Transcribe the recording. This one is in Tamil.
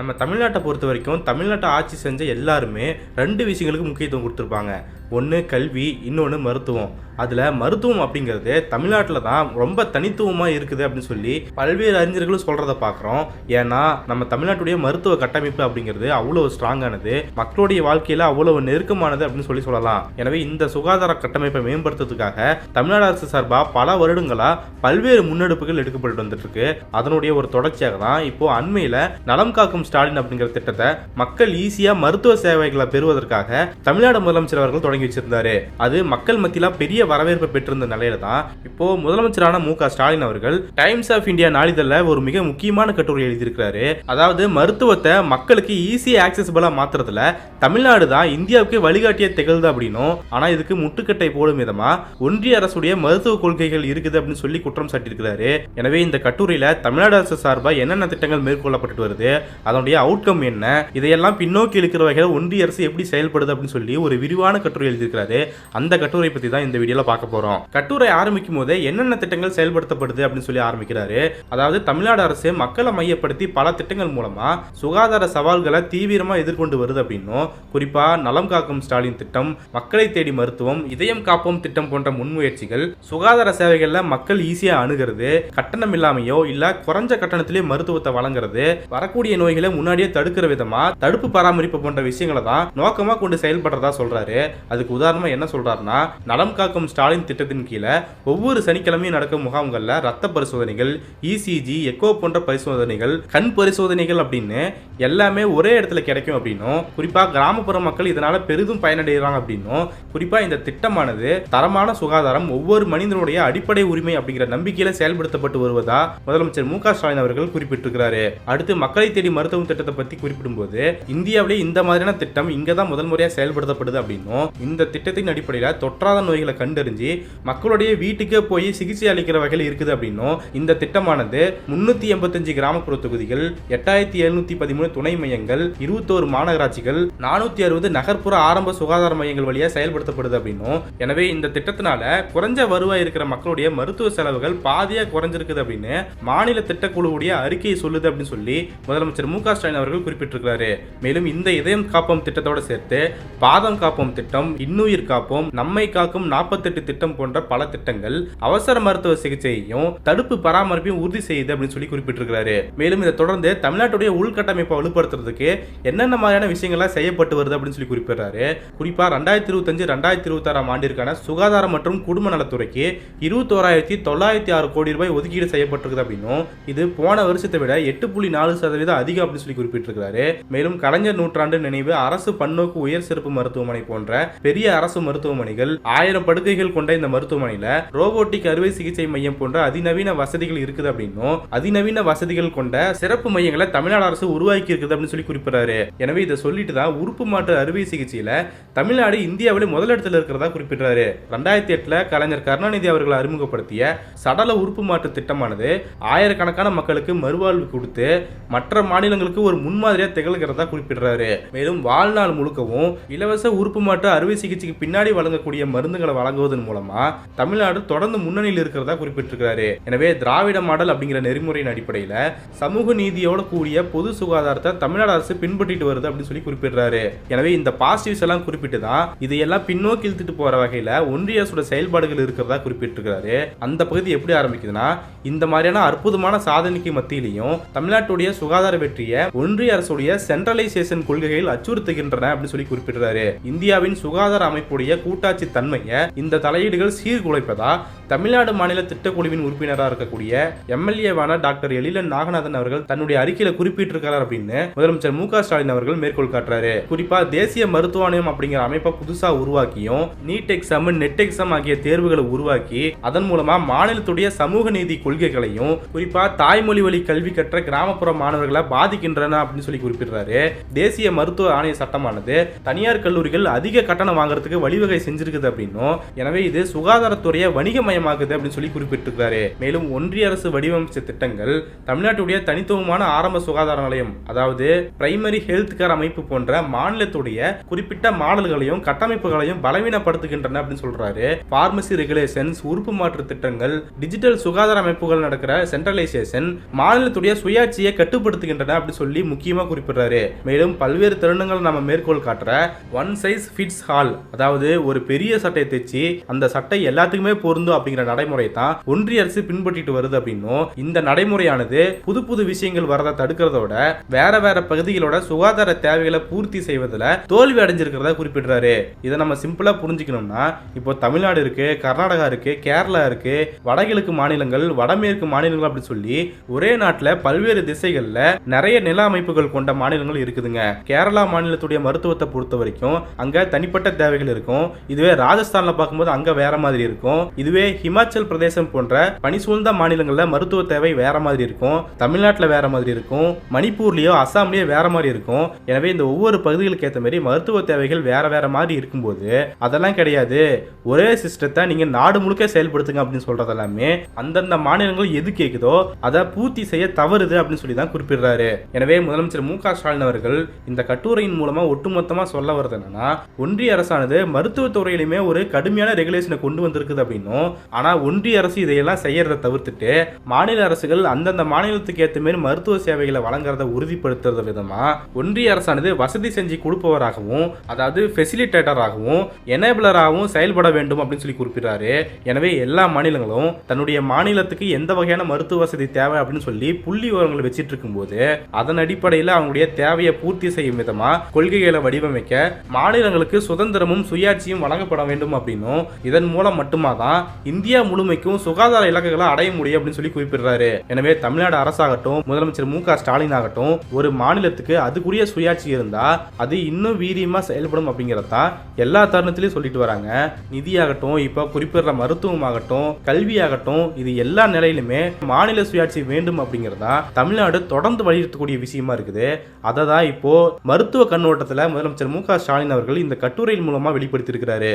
நம்ம தமிழ்நாட்டை பொறுத்த வரைக்கும் தமிழ்நாட்டை ஆட்சி செஞ்ச எல்லாருமே ரெண்டு விஷயங்களுக்கு முக்கியத்துவம் கொடுத்துருப்பாங்க. ஒன்று கல்வி இன்னொன்று மருத்துவம். அதில் மருத்துவம் அப்படிங்கிறது தமிழ்நாட்டில் தான் ரொம்ப தனித்துவமாக இருக்குது அப்படின்னு சொல்லி பல்வேறு அறிஞர்களும் சொல்கிறத பார்க்குறோம். ஏன்னா நம்ம தமிழ்நாட்டுடைய மருத்துவ கட்டமைப்பு அப்படிங்கிறது அவ்வளோ ஸ்ட்ராங்கானது மக்களுடைய வாழ்க்கையில் அவ்வளோ நெருக்கமானது அப்படின்னு சொல்லி சொல்லலாம். எனவே இந்த சுகாதார கட்டமைப்பை மேம்படுத்துறதுக்காக தமிழ்நாடு அரசு சார்பாக பல வருடங்களாக பல்வேறு முன்னெடுப்புகள் எடுக்கப்பட்டு வந்துட்டுருக்கு. அதனுடைய ஒரு தொடர்ச்சியாக தான் இப்போது அண்மையில் நலம் காக்கும் ஸ்டாலின் அப்படிங்கிற திட்டத்தை மக்கள் ஈஸியாக மருத்துவ சேவைகளை பெறுவதற்காக தமிழ்நாடு முதலமைச்சர் அவர்கள் தொடங்கி வச்சிருந்தாரு. அது மக்கள் மத்தியில் பெரிய வரவேற்பை பெற்றிருந்த நிலையில தான் இப்போ முதலமைச்சரான மு க ஸ்டாலின் அவர்கள் டைம்ஸ் ஆஃப் இந்தியா நாளிதழில் ஒரு மிக முக்கியமான கட்டுரை எழுதியிருக்கிறாரு. அதாவது மருத்துவத்தை மக்களுக்கு ஈஸியாக ஆக்சசபிளாக மாத்துறதுல தமிழ்நாடு தான் இந்தியாவுக்கு வழிகாட்டிய திகழ்து அப்படின்னும் ஆனால் இதுக்கு முட்டுக்கட்டை போடும் விதமா ஒன்றிய அரசுடைய மருத்துவ கொள்கைகள் இருக்குது அப்படின்னு சொல்லி குற்றம் சாட்டியிருக்கிறாரு. எனவே இந்த கட்டுரையில தமிழ்நாடு அரசு சார்பாக என்னென்ன திட்டங்கள் மேற்கொள்ளப்பட்டு வருது அதனுடைய அவுட்கம் என்ன இதையெல்லாம் பின்னோக்கி இருக்கிற வகையில் ஒன்றிய அரசு எப்படி செயல்படுது அப்படின்னு சொல்லி ஒரு விரிவான கட்டுரை எழுதியிருக்கிறாரு. அந்த கட்டுரை பத்தி தான் இந்த வீடியோல பார்க்க போறோம். கட்டுரை ஆரம்பிக்கும் போதே என்னென்ன திட்டங்கள் செயல்படுத்தப்படுது அப்படின்னு சொல்லி ஆரம்பிக்கிறாரு. அதாவது தமிழ்நாடு அரசு மக்களை மையப்படுத்தி பல திட்டங்கள் மூலமா சுகாதார சவால்களை தீவிரமா எதிர்கொண்டு வருது அப்படின்னும் குறிப்பா நலம் காக்கும் ஸ்டாலின் திட்டம் மக்களை தேடி மருத்துவம் இதயம் காப்போம் திட்டம் போன்ற முன்முயற்சிகள் சுகாதார சேவைகள்ல மக்கள் ஈஸியா அணுகிறது கட்டணம் இல்லாமையோ இல்ல குறைஞ்ச கட்டணத்திலே மருத்துவத்தை வழங்குறது வரக்கூடிய நோய்களை முன்னாடியே தடுக்கிற விதமா தடுப்பு பராமரிப்பு போன்ற விஷயங்களை தான் நோக்கமா கொண்டு செயல்படுறதா சொல்றாரு. அது அதுக்கு உதாரணமா என்ன சொல்றாருன்னா நலம் காக்கும் ஸ்டாலின் திட்டத்தின் கீழே ஒவ்வொரு சனிக்கிழமையும் நடக்கும் முகாம்கள்ல ரத்த பரிசோதனைகள் இசிஜி எக்கோ போன்ற பரிசோதனைகள் கண் பரிசோதனைகள் அப்படின்னு எல்லாமே ஒரே இடத்துல கிடைக்கும் அப்படின்னும் குறிப்பா கிராமப்புற மக்கள் இதனால பெரிதும் பயனடைகிறாங்க அப்படின்னும் குறிப்பா இந்த திட்டமானது தரமான சுகாதாரம் ஒவ்வொரு மனிதனுடைய அடிப்படை உரிமை அப்படிங்கிற நம்பிக்கையில செயல்படுத்தப்பட்டு வருவதா முதலமைச்சர் மு ஸ்டாலின் அவர்கள் குறிப்பிட்டிருக்கிறாரு. அடுத்து மக்களை தேடி மருத்துவம் திட்டத்தை பத்தி குறிப்பிடும்போது இந்தியாவிலே இந்த மாதிரியான திட்டம் இங்கே தான் முதல் முறையாக செயல்படுத்தப்படுது அப்படின்னும் இந்த திட்டத்தின் அடிப்படையில் தொற்றாத நோய்களை கண்டறிஞ்சு மக்களுடைய வீட்டுக்கே போய் சிகிச்சை அளிக்கிற வகையில் இருக்குது அப்படின்னும் இந்த திட்டமானது முன்னூற்றி எண்பத்தஞ்சு கிராமப்புற தொகுதிகள் எட்டாயிரத்தி எழுநூற்றி பதிமூணு துணை மையங்கள் இருபத்தோரு மாநகராட்சிகள் நானூற்றி அறுபது நகர்ப்புற ஆரம்ப சுகாதார மையங்கள் வழியாக செயல்படுத்தப்படுது அப்படின்னும். எனவே இந்த திட்டத்தினால குறைஞ்ச வருவாய் இருக்கிற மக்களுடைய மருத்துவ செலவுகள் பாதியாக குறைஞ்சிருக்குது அப்படின்னு மாநில திட்டக்குழுவுடைய அறிக்கையை சொல்லுது அப்படின்னு சொல்லி முதலமைச்சர் மு க ஸ்டாலின் அவர்கள் குறிப்பிட்டிருக்கிறாரு. மேலும் இந்த இதயம் காப்போம் திட்டத்தோடு சேர்த்து பாதம் காப்போம் திட்டம் இன்னுயிர் காப்போம் நம்மை காக்கும் நாற்பத்தெட்டு திட்டம் போன்ற பல திட்டங்கள் அவசர மருத்துவ சிகிச்சையையும் தடுப்பு பராமரிப்பையும் உறுதி செய்யுது அப்படின்னு சொல்லி குறிப்பிட்டிருக்கிறாரு. மேலும் இதை தொடர்ந்து தமிழ்நாட்டுடைய உள்கட்டமைப்பை வலுப்படுத்துறதுக்கு என்னென்ன மாதிரியான விஷயங்கள்லாம் செய்யப்பட்டு வருது அப்படின்னு சொல்லி குறிப்பிடுறாரு. குறிப்பா ரெண்டாயிரத்தி இருபத்தஞ்சு ரெண்டாயிரத்தி இருபத்தாறாம் ஆண்டிற்கான சுகாதாரம் மற்றும் குடும்ப நலத்துறைக்கு இருபத்தோராயிரத்தி தொள்ளாயிரத்தி ஆறு கோடி ரூபாய் ஒதுக்கீடு செய்யப்பட்டிருக்குது அப்படின்னும் இது போன வருஷத்தை விட எட்டு புள்ளி நாலு சதவீதம் அதிகம் அப்படின்னு சொல்லி குறிப்பிட்டிருக்கிறாரு. மேலும் கலைஞர் நூற்றாண்டு நினைவு அரசு பன்னோக்கு உயர் சிறப்பு மருத்துவமனை போன்ற பெரிய அரசு மருத்துவமனைகள் ஆயிரம் படுக்கைகள் கொண்ட இந்த மருத்துவமனையில ரோபோட்டிக் அறுவை சிகிச்சை மையம் போன்ற அதிநவீன வசதிகள் இருக்குது அப்படின்னும் அதிநவீன வசதிகள் கொண்ட சிறப்பு மையங்களை தமிழ்நாடு அரசு உருவாக்கி இருக்குது அப்படின்னு சொல்லி குறிப்பிடுறாரு. எனவே இதை சொல்லிட்டு தான் உறுப்பு மாற்று அறுவை சிகிச்சையில தமிழ்நாடு இந்தியாவிலே முதலிடத்தில் இருக்கிறதா குறிப்பிடுறாரு. ரெண்டாயிரத்தி எட்டுல கலைஞர் கருணாநிதி அவர்கள் அறிமுகப்படுத்திய சடல உறுப்பு மாற்று திட்டமானது ஆயிரக்கணக்கான மக்களுக்கு மறுவாழ்வு கொடுத்து மற்ற மாநிலங்களுக்கு ஒரு முன்மாதிரியா திகழ்கிறதா குறிப்பிடுறாரு. மேலும் வாழ்நாள் முழுக்கவும் இலவச உறுப்பு மாற்று அறுவை அறுவை சிகிச்சைக்கு பின்னாடி வழங்கக்கூடிய மருந்துகளை வழங்குவதன் மூலமா தமிழ்நாடு தொடர்ந்து முன்னணியில் இருக்கிறதா குறிப்பிட்டிருக்கிறாரு. எனவே திராவிட மாடல் அப்படிங்கிற நெறிமுறையின் அடிப்படையில் சமூக நீதியோட கூடிய பொது சுகாதாரத்தை தமிழ்நாடு அரசு பின்பற்றிட்டு வருது அப்படின்னு சொல்லி குறிப்பிடுறாரு. எனவே இந்த பாசிட்டிவ்ஸ் எல்லாம் குறிப்பிட்டு தான் இதையெல்லாம் பின்னோக்கி இழுத்துட்டு போற வகையில ஒன்றிய அரசோட செயல்பாடுகள் இருக்கிறதா குறிப்பிட்டிருக்கிறாரு. அந்த பகுதி எப்படி ஆரம்பிக்குதுன்னா இந்த மாதிரியான அற்புதமான சாதனைக்கு மத்தியிலையும் தமிழ்நாட்டுடைய சுகாதார வெற்றியை ஒன்றிய அரசுடைய சென்ட்ரலைசேஷன் கொள்கைகள் அச்சுறுத்துகின்றன அப்படின்னு சொல்லி குறிப்பிடுறாரு. இந்தியாவின் சுகாதார அமைப்புடைய கூட்டாட்சி தன்மையை இந்த தலையீடுகள் சீர்குலைப்பதா தமிழ்நாடு மாநில திட்டக்குழுவின் உறுப்பினராக இருக்கக்கூடிய எம்எல்ஏவான டாக்டர் எழிலன் நாகநாதன் அவர்கள் தன்னுடைய அறிக்கையில குறிப்பிட்டிருக்கிறார் அப்படின்னு முதலமைச்சர் மு ஸ்டாலின் அவர்கள் மேற்கோள் காட்டுறாரு. குறிப்பா தேசிய மருத்துவ ஆணையம் அப்படிங்கிற அமைப்பை புதுசா உருவாக்கியும் நீட் எக்ஸாம் நெட் எக்ஸாம் ஆகிய தேர்வுகளை உருவாக்கி அதன் மூலமா மாநிலத்துடைய சமூக நீதி கொள்கைகளையும் குறிப்பா தாய்மொழி வழி கல்வி கற்ற கிராமப்புற மாணவர்களை பாதிக்கின்றன அப்படின்னு சொல்லி குறிப்பிடுறாரு. தேசிய மருத்துவ ஆணைய சட்டமானது தனியார் கல்லூரிகள் அதிக கட்டணம் வாங்குறதுக்கு வழிவகை செஞ்சிருக்குது அப்படின்னும். எனவே இது சுகாதாரத்துறையை வணிகமயம் கட்டாயமாகுது அப்படின்னு சொல்லி குறிப்பிட்டிருக்காரு மேலும் ஒன்றிய அரசு வடிவமைச்ச திட்டங்கள் தமிழ்நாட்டுடைய தனித்துவமான ஆரம்ப சுகாதார நிலையம் அதாவது பிரைமரி ஹெல்த் கேர் அமைப்பு போன்ற மாநிலத்துடைய குறிப்பிட்ட மாடல்களையும் கட்டமைப்புகளையும் பலவீனப்படுத்துகின்றன அப்படின்னு சொல்றாரு. பார்மசி ரெகுலேஷன்ஸ் உறுப்பு மாற்று திட்டங்கள் டிஜிட்டல் சுகாதார அமைப்புகள் நடக்கிற சென்ட்ரலைசேஷன் மாநிலத்துடைய சுயாட்சியை கட்டுப்படுத்துகின்றன அப்படின்னு சொல்லி முக்கியமா குறிப்பிடுறாரு. மேலும் பல்வேறு தருணங்கள் நம்ம மேற்கோள் காட்டுற ஒன் சைஸ் ஃபிட்ஸ் ஹால் அதாவது ஒரு பெரிய சட்டையை தைச்சு அந்த சட்டை எல்லாத்துக்குமே பொருந்தும் அப்படிங்கிற நடைமுறை தான் ஒன்றிய அரசு பின்பற்றிட்டு வருது அப்படின்னும் இந்த நடைமுறையானது புது புது விஷயங்கள் வரதை தடுக்கிறதோட வேற வேற பகுதிகளோட சுகாதார தேவைகளை பூர்த்தி செய்வதில் தோல்வி அடைஞ்சிருக்கிறதா குறிப்பிடுறாரு. இதை நம்ம சிம்பிளா புரிஞ்சுக்கணும்னா இப்போ தமிழ்நாடு இருக்கு கர்நாடகா இருக்கு கேரளா இருக்கு வடகிழக்கு மாநிலங்கள் வடமேற்கு மாநிலங்கள் அப்படி சொல்லி ஒரே நாட்டில் பல்வேறு திசைகளில் நிறைய நில அமைப்புகள் கொண்ட மாநிலங்கள் இருக்குதுங்க. கேரளா மாநிலத்துடைய மருத்துவத்தை பொறுத்த வரைக்கும் அங்க தனிப்பட்ட தேவைகள் இருக்கும். இதுவே ராஜஸ்தான்ல பார்க்கும்போது அங்க வேற மாதிரி இருக்கும். இதுவே ஹிமாச்சல் பிரதேசம் போன்ற பனி சூழ்ந்த மாநிலங்களில் மருத்துவ தேவை வேற மாதிரி இருக்கும். தமிழ்நாட்டில் வேற மாதிரி இருக்கும். மணிப்பூர்லேயோ அசாம்லேயோ வேற மாதிரி இருக்கும். எனவே இந்த ஒவ்வொரு பகுதிகளுக்கு ஏற்ற மாதிரி மருத்துவ தேவைகள் வேற வேற மாதிரி இருக்கும்போது அதெல்லாம் கிடையாது. ஒரே சிஸ்டத்தை நீங்க நாடு முழுக்க செயல்படுத்துங்க அப்படின்னு சொல்றது எல்லாமே அந்தந்த மாநிலங்கள் எது கேட்குதோ அதை பூர்த்தி செய்ய தவறுது அப்படின்னு சொல்லி தான் குறிப்பிடுறாரு. எனவே முதலமைச்சர் மு க ஸ்டாலின் அவர்கள் இந்த கட்டுரையின் மூலமா ஒட்டுமொத்தமா சொல்ல வருது என்னன்னா ஒன்றிய அரசானது மருத்துவத்துறையிலுமே ஒரு கடுமையான ரெகுலேஷனை கொண்டு வந்திருக்குது அப்படின்னும் ஆனால் ஒன்றிய அரசு இதையெல்லாம் செய்யறதை தவிர்த்துட்டு மாநில அரசுகள் அந்தந்த மாநிலத்துக்கு ஏற்ற மாரி மருத்துவ சேவைகளை வழங்குறத உறுதிப்படுத்துறது விதமா ஒன்றிய அரசானது வசதி செஞ்சு கொடுப்பவராகவும் அதாவது ஃபெசிலிட்டேட்டராகவும் எனேபிளராகவும் செயல்பட வேண்டும் அப்படின்னு சொல்லி குறிப்பிடுறாரு. எனவே எல்லா மாநிலங்களும் தன்னுடைய மாநிலத்துக்கு எந்த வகையான மருத்துவ வசதி தேவை அப்படின்னு சொல்லி புள்ளி விவரங்களை வச்சிட்டு இருக்கும்போது அதன் அடிப்படையில் அவங்களுடைய தேவையை பூர்த்தி செய்யும் விதமா கொள்கைகளை வடிவமைக்க மாநிலங்களுக்கு சுதந்திரமும் சுயாட்சியும் வழங்கப்பட வேண்டும் அப்படின்னும் இதன் மூலம் மட்டுமா தான் இந்தியா முழுமைக்கும் சுகாதார இலக்குகளை அடைய முடியும் அப்படின்னு சொல்லி குறிப்பிடுறாரு. எனவே தமிழ்நாடு அரசாகட்டும் முதலமைச்சர் மு ஸ்டாலின் ஆகட்டும் ஒரு மாநிலத்துக்கு அதுக்குரிய சுயாட்சி இருந்தா அது இன்னும் வீரியமா செயல்படும் அப்படிங்கறதான் எல்லா தருணத்திலையும் சொல்லிட்டு வராங்க. நிதியாகட்டும் இப்போ குறிப்பிடுற மருத்துவமாகட்டும் கல்வியாகட்டும் இது எல்லா நிலையிலுமே மாநில சுயாட்சி வேண்டும் அப்படிங்கிறதா தமிழ்நாடு தொடர்ந்து வலியுறுத்தக்கூடிய விஷயமா இருக்குது. அதை தான் இப்போ மருத்துவ கண்ணோட்டத்தில் முதலமைச்சர் மு ஸ்டாலின் அவர்கள் இந்த கட்டுரையின் மூலமா வெளிப்படுத்தியிருக்கிறாரு.